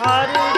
हरे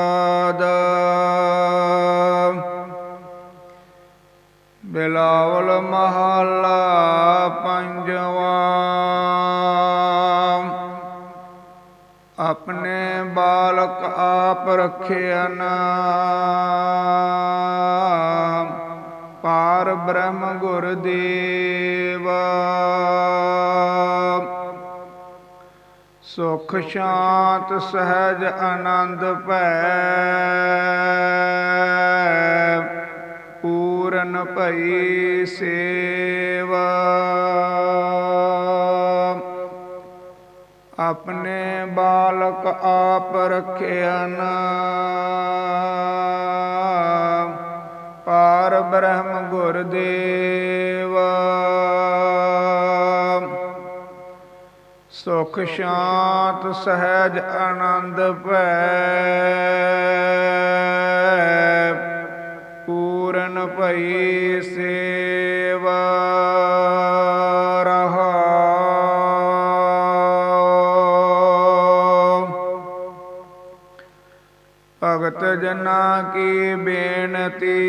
ਬਿਲਾਵਲ ਮਹੱਲਾ ਪੰਜਵਾਂ। ਆਪਣੇ ਬਾਲਕ ਆਪ ਰਖਿਆ ਪਾਰ ਬ੍ਰਹਮ ਗੁਰ ਦੇਵ। ਸੁਖ ਸ਼ਾਂਤ ਸਹਿਜ ਆਨੰਦ ਭੈ। ਪੂਰਨ ਭਈ ਸੇਵਾ। ਆਪਣੇ ਬਾਲਕ ਆਪ ਰਖਿਆ ਪਾਰ ਬ੍ਰਹਮ ਗੁਰ ਦੇਵ। ਸੁਖ ਸ਼ਾਂਤ ਸਹਿਜ ਆਨੰਦ ਭੈ। ਭਗਤ ਜਨਾ ਕੀ ਬੇਨਤੀ?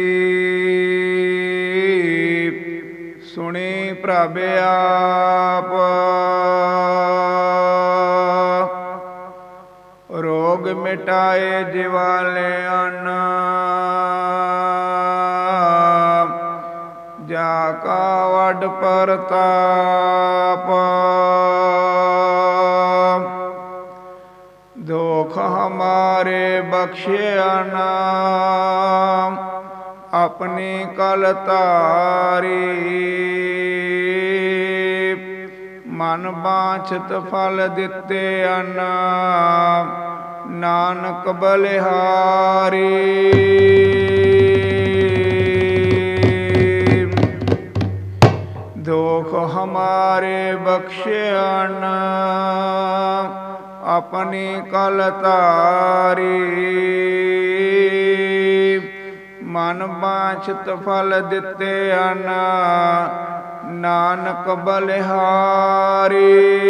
ਸੁਣੀ ਪ੍ਰਭ ਆਪ। ਰੋਗ ਮਿਟਾਏ ਜਿਵਾਲਿਆਂ ਜਾ ਕਾ ਵਡ ਪਰਤਾਪ। ਬਖਸ਼ਿਆ ਨਾਮ, ਆਪਣੀ ਕਲ ਧਾਰੀ। ਮਨ ਬਾਛਤ ਫਲ ਦਿੱਤੇ ਅਨ ਨਾਨਕ ਬਲਿਹਾਰੀ। ਦੁਖ ਹਮਾਰੇ ਬਖਸ਼ਿਆਨ ਆਪਣੀ ਕਲ ਤਾਰੀ ਮਨ ਬਾਛਤ ਫਲ ਦਿੱਤੇ ਅਨ ਨਾਨਕ ਬਲਿਹਾਰੀ।